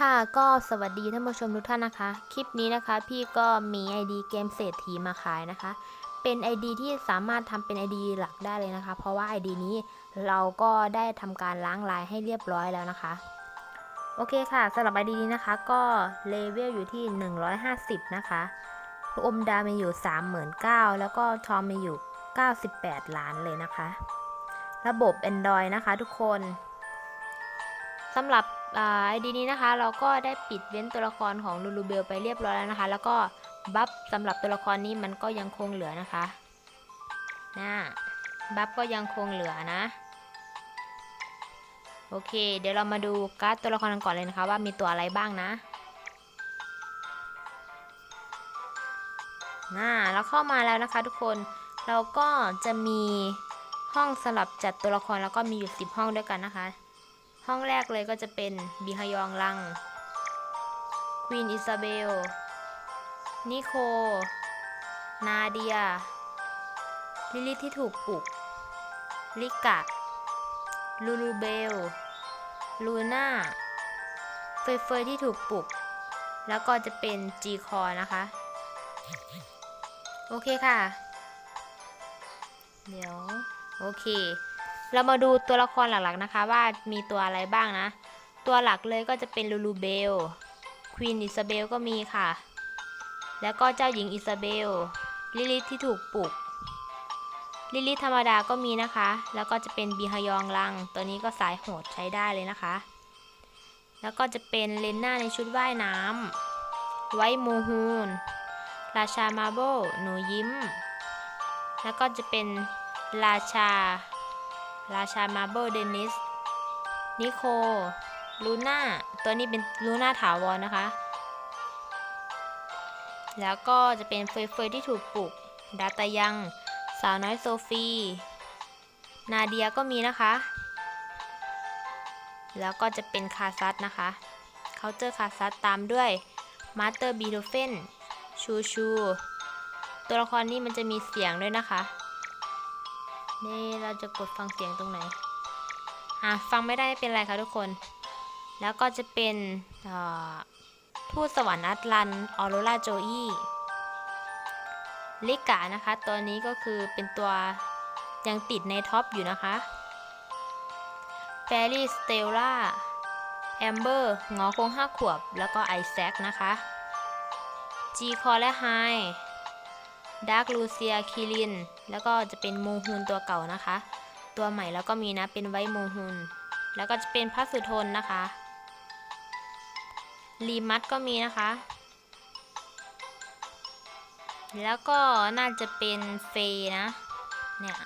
ค่ะก็สวัสดีท่านผู้ชมทุกท่านนะคะ คลิปนี้นะคะ พี่ก็มี ID เกมเศรษฐีมาขายนะคะ เป็น ID ที่สามารถทำเป็น ID หลักได้เลยนะคะ เพราะว่า ID นี้เราก็ได้ทำการล้างลายให้เรียบร้อยแล้วนะคะ โอเคค่ะสำหรับ ID นี้นะคะ ก็เลเวลอยู่ที่ 150 นะคะอมดามีอยู่ 39,000แล้วก็ทองมีอยู่ 98 ล้านเลยนะคะ ระบบ Android นะคะทุกคน สำหรับไอดีนี้นะคะ เราก็ได้ปิดเว้นตัวละครของลูลูเบลไปเรียบร้อยแล้วนะคะ แล้วก็บัฟสำหรับตัวละครนี้มันก็ยังคงเหลือนะคะนะบัฟก็ยังคงเหลือนะ โอเค เดี๋ยวเรามาดูการ์ดตัวละครกันก่อนเลยนะคะ ว่ามีตัวอะไรบ้างนะน่าเราเข้ามาแล้วนะคะทุกคนเราก็จะมีห้องสลับจัดตัวละครแล้วก็มีอยู่ 10 ห้องด้วยกันนะคะ ห้องแรกเลยก็จะเป็นบิฮยองลัง ควีนอิซาเบล นิโค นาเดีย ลิลิที่ถูกปลุก ลิกะ ลูลูเบล ลูน่า เฟยเฟยที่ถูกปลุก แล้วก็จะเป็นจีคอนะคะ โอเคค่ะ เดี๋ยว โอเค เรามาดูตัวละครหลักๆนะคะ ว่ามีตัวอะไรบ้างนะ ตัวหลักเลยก็จะเป็นลูลูเบล ควีนอิซาเบลก็มีค่ะ แล้วก็เจ้าหญิงอิซาเบล ลิลิทที่ถูกปลุก ลิลิทธรรมดาก็มีนะคะ แล้วก็จะเป็นบีฮยองลัง ตัวนี้ก็สายโหดใช้ได้เลยนะคะ แล้วก็จะเป็นเลนน่าในชุดว่ายน้ำไวท์มูฮูน ราชามาโบหนูยิ้ม แล้วก็จะเป็นราชา ราชามาเบิลเดนิส นิโคลูน่า ตัวนี้เป็นลูน่าถาวรนะคะ แล้วก็จะเป็นเฟยเฟยที่ถูกปลุก ดาตายัง สาวน้อยโซฟี นาเดียก็มีนะคะ แล้วก็จะเป็นคาซัตนะคะ เคาน์เตอร์คาซัตตามด้วยมาสเตอร์บีโทเฟน ชูชู ตัวละครนี้มันจะมีเสียงด้วยนะคะ นี่เราจะกดฟังเสียงตรงไหน อะ ฟังไม่ได้ไม่เป็นไรค่ะทุกคน แล้วก็จะเป็นอ่อทูตสวรรค์อัตลันออโรราโจอี้ลิกานะคะ ตัวนี้ก็คือเป็นตัวยังติดในท็อปอยู่นะคะแฟรี่สเตลล่าแอมเบอร์งอคงห้าขวบ แล้วก็ไอแซคนะคะจีคอและไฮดาร์คลูเซียคิริน แล้วก็จะเป็นโมฮูนตัวเก่านะคะ ตัวใหม่แล้วก็มีนะเป็นไวโมฮูนแล้วก็จะเป็นพัสุทนนะคะรีมัดก็มีนะคะ แล้วก็น่าจะเป็นเฟยนะ เนี่ย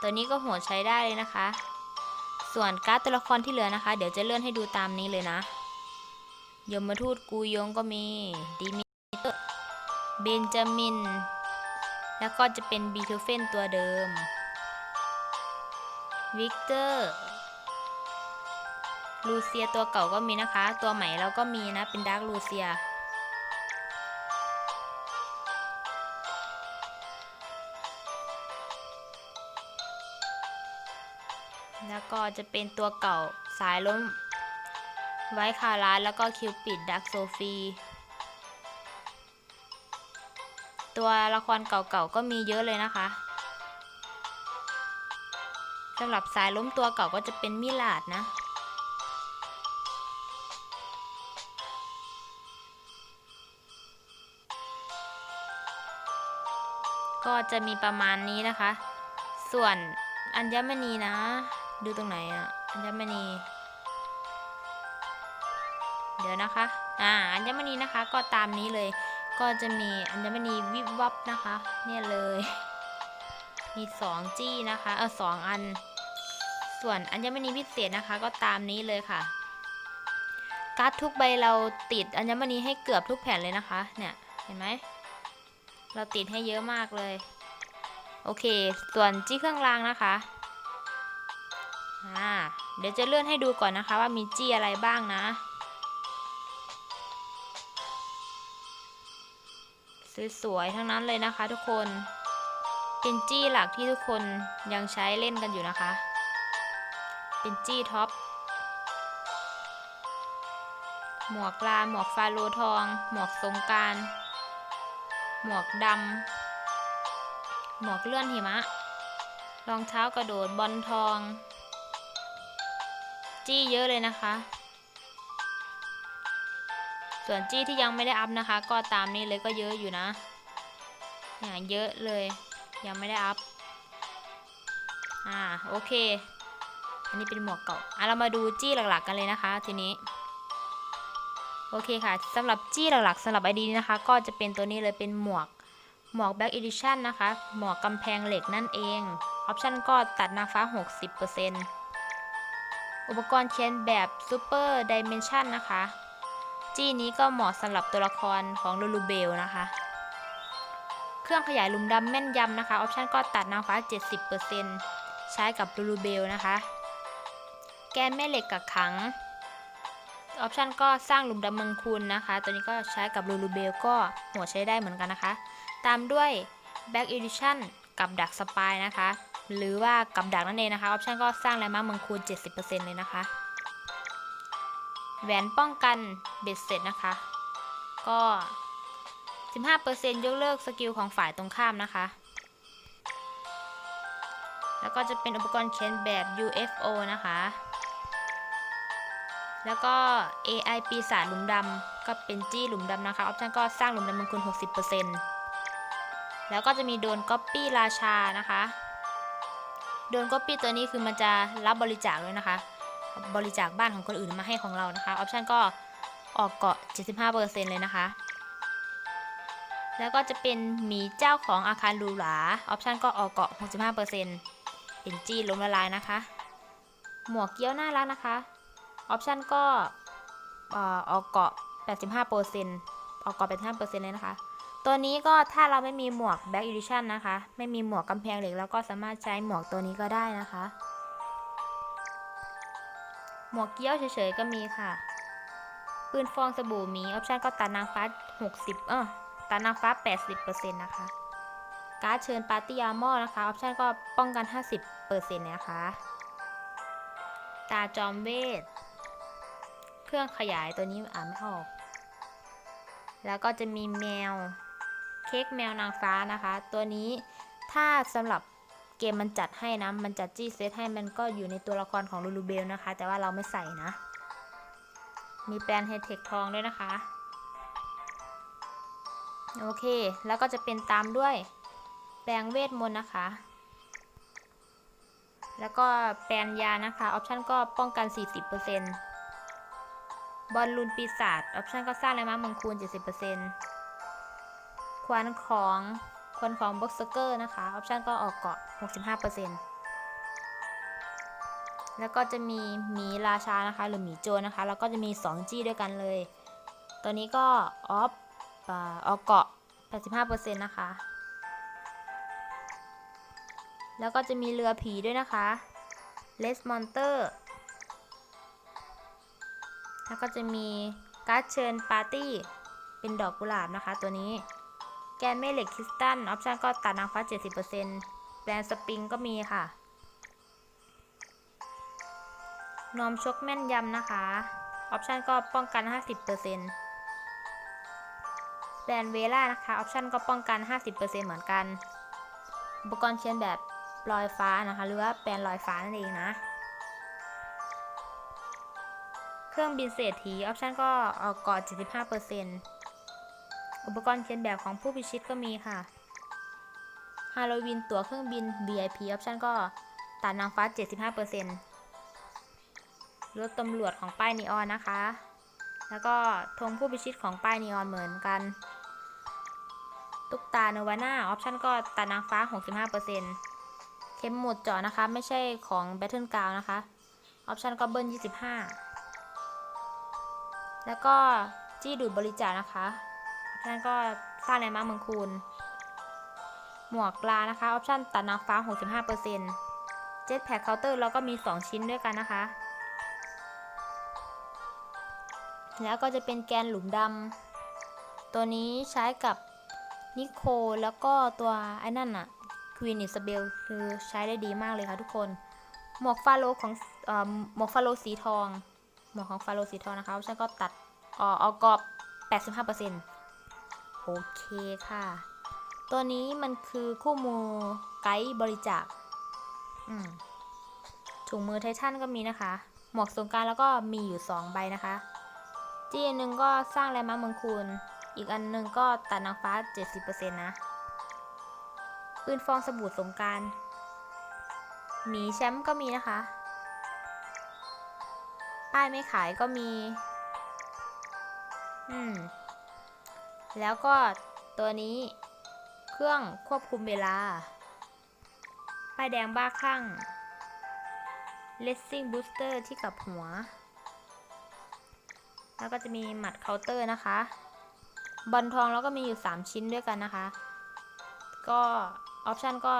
ตัวนี้ก็โหดใช้ได้เลยนะคะ ส่วนการ์ดตัวละครที่เหลือนะคะ เดี๋ยวจะเลื่อนให้ดูตามนี้เลยนะ ยมทูตกูยงก็มีดีมิเตอร์เบนจามิน แล้วก็จะเป็นบีเทูเฟนตัวเดิมวิกเตอร์ลูเซียตัวเก่าก็มีนะคะ ตัวใหม่เราก็มีนะเป็นดาร์กลูเซียแล้วก็จะเป็นตัวเก่าสายล้มไว้คาราแล้วก็คิวปิดดักโซฟี ตัวละครเก่าๆก็มีเยอะเลยนะคะสำหรับสายล้มตัวเก่าก็จะเป็นมิลาดนะ ก็จะมีประมาณนี้นะคะ ส่วนอัญมณีนะ ดูตรงไหนอะอัญมณี เดี๋ยวนะคะ อ่า อัญมณีนะคะก็ตามนี้เลย ก็จะมีอัญมณีวิบวับนะคะ เนี่ยเลย มีสองจี้นะคะ เออสองอัน ส่วนอัญมณีพิเศษนะคะ ก็ตามนี้เลยค่ะ การ์ดทุกใบเราติดอัญมณีให้เกือบทุกแผ่นเลยนะคะ เนี่ย เห็นไหม เราติดให้เยอะมากเลย โอเค ส่วนจี้เครื่องรางนะคะ อ่า เดี๋ยวจะเลื่อนให้ดูก่อนนะคะ ว่ามีจี้อะไรบ้างนะ สวยๆทั้งนั้นเลยนะคะทุกคนเป็นจี้หลักที่ทุกคนยังใช้เล่นกันอยู่นะคะ เป็นจี้ท็อป หมวกลาหมวกฟาโลทอง หมวกสงการ หมวกดำ หมวกเลื่อนหิมะ รองเท้ากระโดดบอลทอง จี้เยอะเลยนะคะ ส่วนจี้ที่ยังไม่ได้อัพนะคะ ก็ตามนี้เลยก็เยอะอยู่นะเนี่ยเยอะเลยยังไม่ได้อัพอ่าโอเค อันนี้เป็นหมวกเก่าอะเรามาดูจี้หลักๆกันเลยนะคะ ทีนี้โอเคค่ะสำหรับจี้หลักๆสำหรับไอดีนะคะ ก็จะเป็นตัวนี้เลยเป็นหมวกหมวก Back Edition นะคะ หมวกกำแพงเหล็กนั่นเอง ออปชันก็ตัดนางฟ้า 60%อุปกรณ์เขียนแบบ Super Dimension นะคะ จี้นี้ก็เหมาะสำหรับตัวละครของลูลูเบลนะคะ เครื่องขยายลุมดำแม่นยำนะคะออปชันก็ตัดนางฟ้า 70%ใช้กับลูลูเบลนะคะ แกนแม่เหล็กกักขังออปชันก็สร้างลุมดำเมืองคุณนะคะ ตัวนี้ก็ใช้กับลูลูเบลก็หัวใช้ได้เหมือนกันนะคะ ตามด้วย Back Edition กับดักสปายนะคะ หรือว่ากับดักนั่นเองนะคะออปชันก็สร้างแรงม้าเมืองคูณ 70%เลยนะคะ แหวนป้องกันเบ็ดเสร็จนะคะ ก็ 15%ยกเลิกสกิลของฝ่ายตรงข้ามนะคะ แล้วก็จะเป็นอุปกรณ์เขียนแบบ UFO นะคะ แล้วก็ AI ปีศาจหลุมดำก็เป็นจี้หลุมดำนะคะ ออปชั่นก็สร้างหลุมดำมงคูณ60%แล้วก็จะมีโดนก๊อปปี้ราชานะคะ โดนก๊อปปี้ตัวนี้คือมันจะรับบริจาคเลยนะคะ บริจาคบ้านของคนอื่นมาให้ของเรานะคะออปชันก็ออกเกาะ 75%เลยนะคะ แล้วก็จะเป็นหมีเจ้าของอาคารรูหราออปชันก็ออกเกาะ 65%เป็นจี้ล้มละลายนะคะ หมวกเกี้ยวน่ารักนะคะออปชันก็ออออกเกาะ 85%ออกเกาะ 85%เลยนะคะ ตัวนี้ก็ถ้าเราไม่มีหมวก Back Edition นะคะ ไม่มีหมวกกำแพงเหล็กแล้วก็สามารถใช้หมวกตัวนี้ก็ได้นะคะ หมวกเกี้ยวเฉยๆก็มีค่ะ ปืนฟองสบู่มีออปชันก็ตัดนางฟ้า 60 เออตัดนางฟ้า 80%นะคะ การ์ดเชิญปาร์ตี้อาร์มอนะคะออปชันก็ป้องกัน 50%นะคะ ตาจอมเวท เครื่องขยายตัวนี้อ่านไม่ออก แล้วก็จะมีแมว เค้กแมวนางฟ้านะคะ ตัวนี้ถ้าสำหรับ เกมมันจัดให้นะ มันจัดจี้เซตให้มันก็อยู่ในตัวละครของลูลูเบลนะคะ แต่ว่าเราไม่ใส่นะ มีแปลนเฮเทคทองด้วยนะคะ โอเค แล้วก็จะเป็นตามด้วย แปลงเวทมนต์นะคะ แล้วก็แปลนยานะคะ ออปชันก็ป้องกัน 40%บอลลูนปีศาจ ออปชันก็สร้างแรงม้าเมงคูณ 70%ควันของ คนของบ็อกเซอร์นะคะ ออปชันก็ออกเกาะ 65%แล้วก็จะมีหมีราชานะคะ หรือหมีโจนะคะ แล้วก็จะมี 2 จี้ด้วยกันเลย ตัวนี้ก็ออฟอ่าออกเกาะ 85%นะคะ แล้วก็จะมีเรือผีด้วยนะคะเลสมอนเตอร์ แล้วก็จะมีการ์ดเชิญปาร์ตี้ เป็นดอกกุหลาบนะคะตัวนี้ แกนแม่เหล็กคริสตัลออปชันก็ตัดนางฟ้า 70%แบรนด์สปริงก็มีค่ะ นอมชกแม่นยำนะคะ ออปชันก็ป้องกัน 50%แบรนด์เวล่านะคะ ออปชันก็ป้องกัน 50%เหมือนกัน อุปกรณ์เชียนแบบลอยฟ้านะคะ หรือว่าแปลนลอยฟ้านั่นเองนะ เครื่องบินเศรษฐีออปชันก็ออกเกาะ75% อุปกรณ์เขียนแบบของผู้พิชิตก็มีค่ะฮาโลวีนตั๋วเครื่องบิน VIP ออปชันก็ตัดนางฟ้า 75%รถตำรวจของป้ายนีออนนะคะ แล้วก็ธงผู้พิชิตของป้ายนีออนเหมือนกัน ตุ๊กตาเนวาน่าออปชั่นก็ตัดนางฟ้า 65%เข็มหมุดเจาะนะคะ ไม่ใช่ของ Battle g r o u n d นะคะออปชั่นก็เบิ้ล25 แล้วก็จี้ดูดบริจาคนะคะ ออปชันก็สร้างแรงม้าเมืองคูณ หมวกลานะคะออปชันตัดนางฟ้า 65%เจ็ตแพ็คเคาน์เตอร์เราก็มี 2 ชิ้นด้วยกันนะคะ แล้วก็จะเป็นแกนหลุมดำตัวนี้ใช้กับนิโคแล้วก็ตัวไอ้นั่นอะควีนอิสเบลคือใช้ได้ดีมากเลยค่ะทุกคน หมวกฟาโลของอหมวกฟาโลสีทอง หมวกของฟาโลสีทองนะคะฉันก็ตัดอออกอบ 85% โอเคค่ะ ตัวนี้มันคือคู่มือไกด์บริจาคถุงมือไททันก็มีนะคะ หมวกสงการแล้วก็มีอยู่ 2 ใบนะคะ จีอันหนึ่งก็สร้างแลนด์มาเมืองคูณ อีกอันหนึ่งก็ตัดนางฟ้า 70%นะปืนฟองสบู่สงการหมีแชมป์ก็มีนะคะ ป้ายไม่ขายก็มี อืม แล้วก็ตัวนี้เครื่องควบคุมเวลา ป้ายแดงบ้าคลั่ง Racing Booster ที่กับหัว แล้วก็จะมีหมัดเคาน์เตอร์นะคะ บอลทองแล้วก็มีอยู่ 3 ชิ้นด้วยกันนะคะ ก็ออปชันก็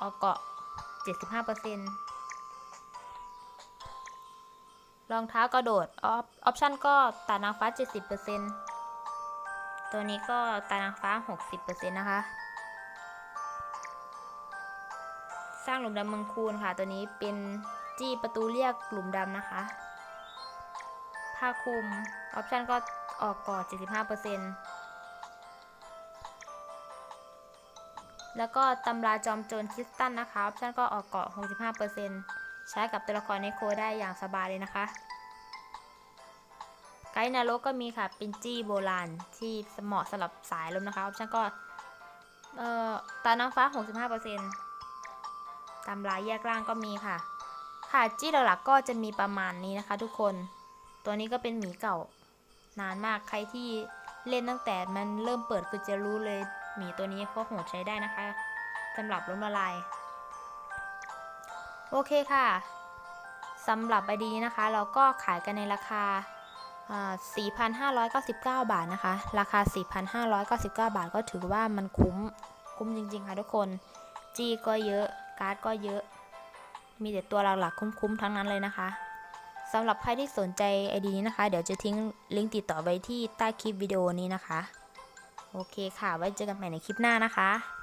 ออกเกาะ 75%รองเท้ากระโดดออฟออปชันก็ตานางฟ้า 70% ตัวนี้ก็ตานางฟ้า 60%นะคะ สร้างหลุมดำมืองคูณค่ะ ตัวนี้เป็นจี้ประตูเรียกหลุมดำนะคะ ผ้าคลุม ออปชันก็ออกก่อ75%แล้วก็ตำราจอมโจรคริสตันนะคะ ออปชันก็ออกเกาะ65%ใช้กับตัวละครในโคได้อย่างสบายเลยนะคะ ด์นรกก็มีค่ะ เป็นจี้โบราณที่เหมาะสำหรับสายลมนะคะออปชันก็เอ่อตานางฟ้า 65%ตำรายแยกร่างก็มีค่ะ ค่ะจี้หลักๆก็จะมีประมาณนี้นะคะ ทุกคน ตัวนี้ก็เป็นหมีเก่านานมากใครที่เล่นตั้งแต่มันเริ่มเปิดคือจะรู้เลยหมีตัวนี้ก็โหดใช้ได้นะคะสำหรับล้มละลาย โอเคค่ะสำหรับใบดีนะคะ เราก็ขายกันในราคา 4,599 บาทนะคะ ราคา 4,599 บาทก็ถือว่ามันคุ้ม คุ้มจริง ๆ ค่ะทุกคน จีก็เยอะ การ์ดก็เยอะ มีแต่ตัวหลักๆ คุ้มๆ ทั้งนั้นเลยนะคะสำหรับใครที่สนใจไอดีนี้นะคะ เดี๋ยวจะทิ้งลิงก์ติดต่อไว้ที่ใต้คลิปวิดีโอนี้นะคะ โอเคค่ะ ไว้เจอกันใหม่ในคลิปหน้านะคะ